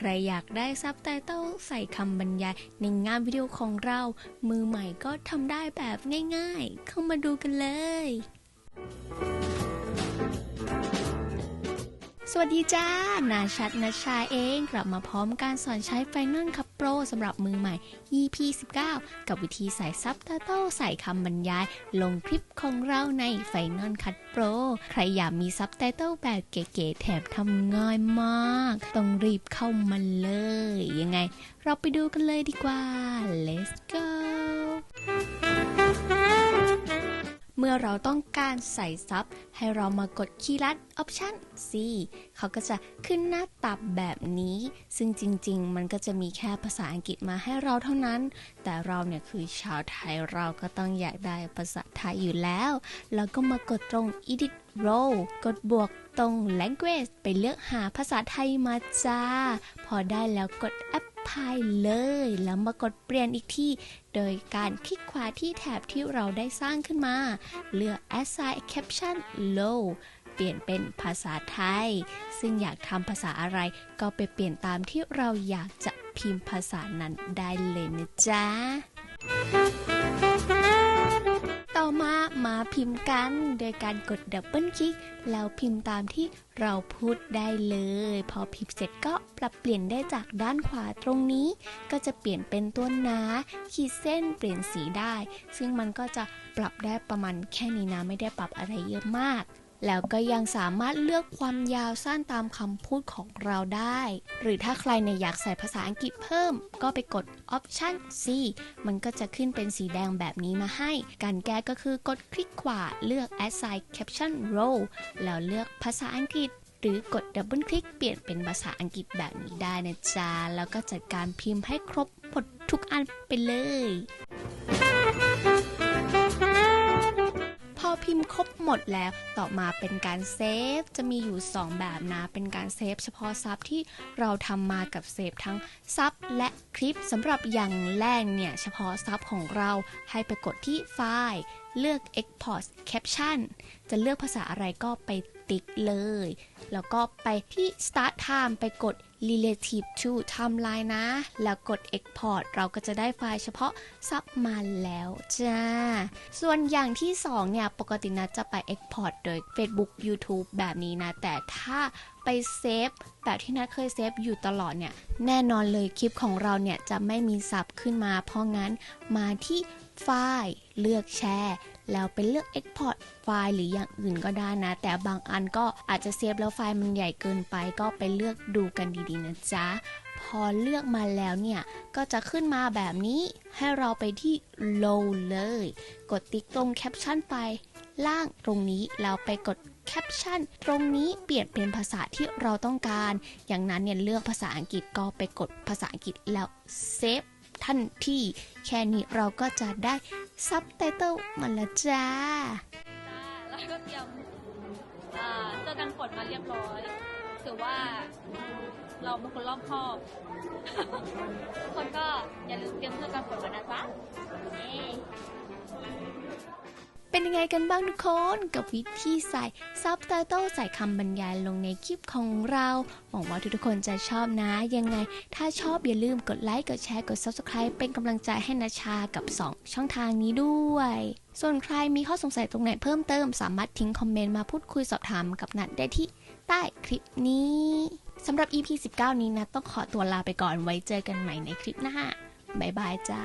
ใครอยากได้ซับไตเติลใส่คำบรรยายในงานวิดีโอของเรา มือใหม่ก็ทำได้แบบง่ายๆ เข้ามาดูกันเลยส วัสดีจ้า นาชัดนาชาเอง กลับมาพร้อมการสอนใช้ Final Cut Pro สำหรับมือใหม่ EP 19 กับวิธีใส่ซับไตเติลใส่คำบรรยาย ลงคลิปของเราใน Final Cut Pro ใครอยากมีซับไตเติลแบบเก๋ๆแถมทำง่ายมาก ต้องรีบเข้ามาเลย ยังไง เราไปดูกันเลยดีกว่า let's go เมื่อเราต้องการใส่ซับให้เรามากดคีย์ลัด Option C เขาก็จะขึ้นหน้าตับแบบนี้ ซึ่งจริงๆ มันก็จะมีแค่ภาษาอังกฤษมาให้เราเท่านั้น แต่เราเนี่ยคือชาวไทยเราก็ต้องอยากได้ภาษาไทยอยู่แล้ว แล้วก็มากดตรง Edit Row กดบวกตรง Language ไปเลือกหาภาษาไทยมาจ้า พอได้แล้วกด พายเลย แล้วมากดเปลี่ยนอีกที่ โดยการคลิกขวาที่แถบที่เราได้สร้างขึ้นมา เลือก Assign Caption Low เปลี่ยนเป็นภาษาไทย ซึ่งอยากทำภาษาอะไรก็ไปเปลี่ยนตามที่เราอยากจะพิมพ์ภาษานั้นได้เลยนะจ๊ะ มาพิมพ์กัน โดยการกดดับเบิลคลิก แล้วพิมพ์ตามที่เราพูดได้เลย พอพิมพ์เสร็จก็ปรับเปลี่ยนได้จากด้านขวาตรงนี้ ก็จะเปลี่ยนเป็นตัวหนาขีดเส้นเปลี่ยนสีได้ ซึ่งมันก็จะปรับได้ประมาณแค่นี้นะไม่ได้ปรับอะไรเยอะมาก แล้วก็ยังสามารถเลือกความยาวสั้นตามคำพูดของเราได้ หรือถ้าใครเนี่ยอยากใส่ภาษาอังกฤษเพิ่ม ก็ไปกด Option C มันก็จะขึ้นเป็นสีแดงแบบนี้มาให้ การแก้ก็คือกดคลิกขวาเลือก Assign Caption Row แล้วเลือกภาษาอังกฤษหรือกดดับเบิลคลิกเปลี่ยนเป็นภาษาอังกฤษแบบนี้ได้นะจ๊ะ แล้วก็จัดการพิมพ์ให้ครบหมดทุกอันไปเลย พิมพ์ครบหมดแล้ว ต่อมาเป็นการเซฟจะมีอยู่ 2 แบบนะ เป็นการเซฟเฉพาะซับที่เราทำมากับเซฟทั้งซับและคลิปสำหรับอย่างแรกเนี่ย เฉพาะซับของเราให้ไปกดที่ไฟล์ เลือก Export Caption จะเลือกภาษาอะไรก็ไป ติ๊กเลย แล้วก็ไปที่ Start Time ไปกด Relative to Timeline นะ แล้วกด Export เราก็จะได้ไฟล์เฉพาะซับมาแล้วจ้า ส่วนอย่างที่2เนี่ย ปกตินะจะไป Export โดย Facebook YouTube แบบนี้นะ แต่ถ้าไปเซฟแบบที่นัดเคยเซฟอยู่ตลอดเนี่ย แน่นอนเลยคลิปของเราเนี่ย จะไม่มีซับขึ้นมา เพราะงั้นมาที่ไฟล์เลือกแชร์ แล้วไปเลือก Export ไฟล์หรืออย่างอื่นก็ได้นะ แต่บางอันก็อาจจะเซฟแล้วไฟล์มันใหญ่เกินไป ก็ไปเลือกดูกันดีๆนะจ๊ะ พอเลือกมาแล้วเนี่ย ก็จะขึ้นมาแบบนี้ให้เราไปที่ low เลย กดติ๊กตรงแคปชั่นไป ล่างตรงนี้แล้วไปกดแคปชั่นตรงนี้เปลี่ยนเป็นภาษาที่เราต้องการ อย่างนั้นเนี่ยเลือกภาษาอังกฤษก็ไปกดภาษาอังกฤษแล้วเซฟ ท่านที่ แค่นี้เราก็จะได้ซับไตเติลมาแล้วจ้าแล้วก็เตรียมอ่าเสื้อกันฝนมาเรียบร้อยถือว่าเราเป็นคนรอบคอบทุกคนก็อย่าลืมเตรียมเสื้อกันฝนมานะจ๊ะ เป็นยังไงกันบ้างทุกคนกับวิธีใส่ซับไตเติลใส่คำบรรยายลงในคลิปของเราหวังว่าทุกๆคนจะชอบนะ ยังไง ถ้าชอบอย่าลืมกดไลค์กดแชร์กด Subscribe เป็นกำลังใจให้นาชากับ 2 ช่องทางนี้ด้วย ส่วนใครมีข้อสงสัยตรงไหนเพิ่มเติม สามารถทิ้งคอมเมนต์มาพูดคุยสอบถามกับนัดได้ที่ใต้คลิปนี้สำหรับ EP 19 นี้นะต้องขอตัวลาไปก่อนไว้เจอกันใหม่ในคลิปหน้าบ๊ายบายจ้า